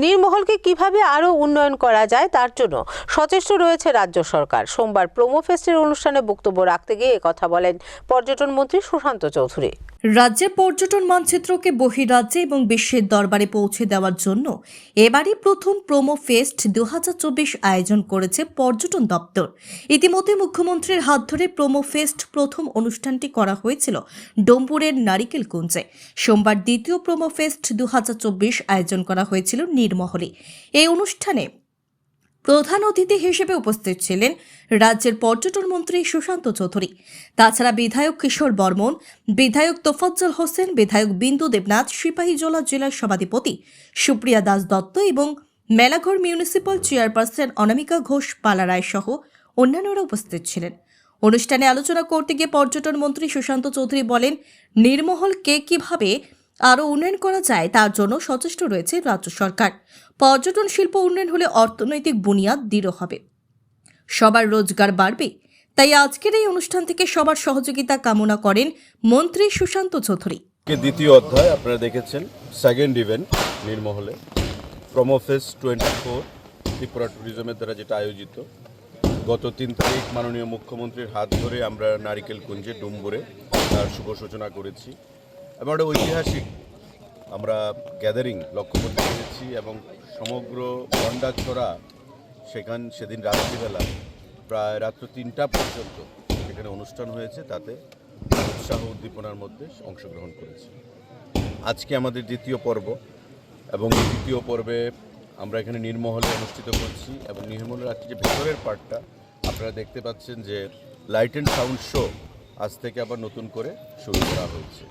নীরমহলকে কীভাবে আরও উন্নয়ন করা যায় তার জন্য সচেষ্ট রয়েছে রাজ্য সরকার। সোমবার প্রোমো ফেস্টের অনুষ্ঠানে বক্তব্য রাখতে গিয়ে কথা বলেন পর্যটন মন্ত্রী সুশান্ত চৌধুরী। রাজ্যের পর্যটন মানচিত্রকে বহিরাজ্যে এবং বিশ্বের দরবারে পৌঁছে দেওয়ার জন্য এবারই প্রথম প্রোমো ফেস্ট দু হাজার চব্বিশ আয়োজন করেছে পর্যটন দপ্তর। ইতিমধ্যে মুখ্যমন্ত্রীর হাত ধরে প্রোমো ফেস্ট প্রথম অনুষ্ঠানটি করা হয়েছিল ডোমপুরের নারিকেল কুঞ্জে সোমবার দ্বিতীয় প্রোমো ফেস্ট দু হাজার চব্বিশ আয়োজন করা হয়েছিল নীরমহলে। এই অনুষ্ঠানে প্রধান অতিথি হিসেবে উপস্থিত ছিলেন রাজ্যের পর্যটন মন্ত্রী সুশান্ত চৌধুরী। তাছাড়া বিধায়ক কিশোর বর্মন, বিধায়ক তোফাজ্জল হোসেন, বিধায়ক বিন্দু দেবনাথ সিপাহীজলা জেলার সভাধিপতি সুপ্রিয়া দাস দত্ত এবং মেলাঘর মিউনিসিপাল চেয়ারপারসন অনামিকা ঘোষ পালারায় সহ অন্যান্যরা উপস্থিত ছিলেন। অনুষ্ঠানে আলোচনা করতে গিয়ে পর্যটন মন্ত্রী সুশান্ত চৌধুরী বলেন, নির্মহল কে কীভাবে আরও উন্নয়ন করা যায়, তার জন্য সচেষ্ট রয়েছে রাজ্য সরকার। পর্যটন শিল্প উন্নয়ন হলে অর্থনৈতিক বুনিয়াদ দৃঢ় হবে। সবার রোজগার বাড়বে। তাই আজকের এই অনুষ্ঠান থেকে সবার সহযোগিতা কামনা করেন মন্ত্রী সুশান্ত চৌধুরী। দ্বিতীয় অধ্যায় আপনারা দেখেছেন সেকেন্ড ইভেন্ট নির্মহলে। প্রমোফেস টোয়েন্টি ফোর ত্রিপুরা ট্যুরিজমের দ্বারা যেটা আয়োজিত। গত তিন তারিখ মাননীয় মুখ্যমন্ত্রীর হাত ধরে আমরা নারিকেল কুঞ্জে ডুম্বুরে তার শুভ সূচনা করেছি। এবং একটা ঐতিহাসিক আমরা গ্যাদারিং লক্ষ্য করতে পেরেছি এবং সমগ্র গন্ডাছড়া সেখান সেদিন রাত্রিবেলা প্রায় রাত্র তিনটা পর্যন্ত সেখানে অনুষ্ঠান হয়েছে, তাতে উৎসাহ উদ্দীপনার মধ্যে অংশগ্রহণ করেছি। আজকে আমাদের দ্বিতীয় পর্ব এবং দ্বিতীয় পর্বে আমরা এখানে নির্মহলে অনুষ্ঠিত করছি এবং নির্মহলের আজকে যে ভেতরের পার্টটা, আপনারা দেখতে পাচ্ছেন যে লাইট অ্যান্ড সাউন্ড শো আজ থেকে আবার নতুন করে শুরু করা হয়েছে।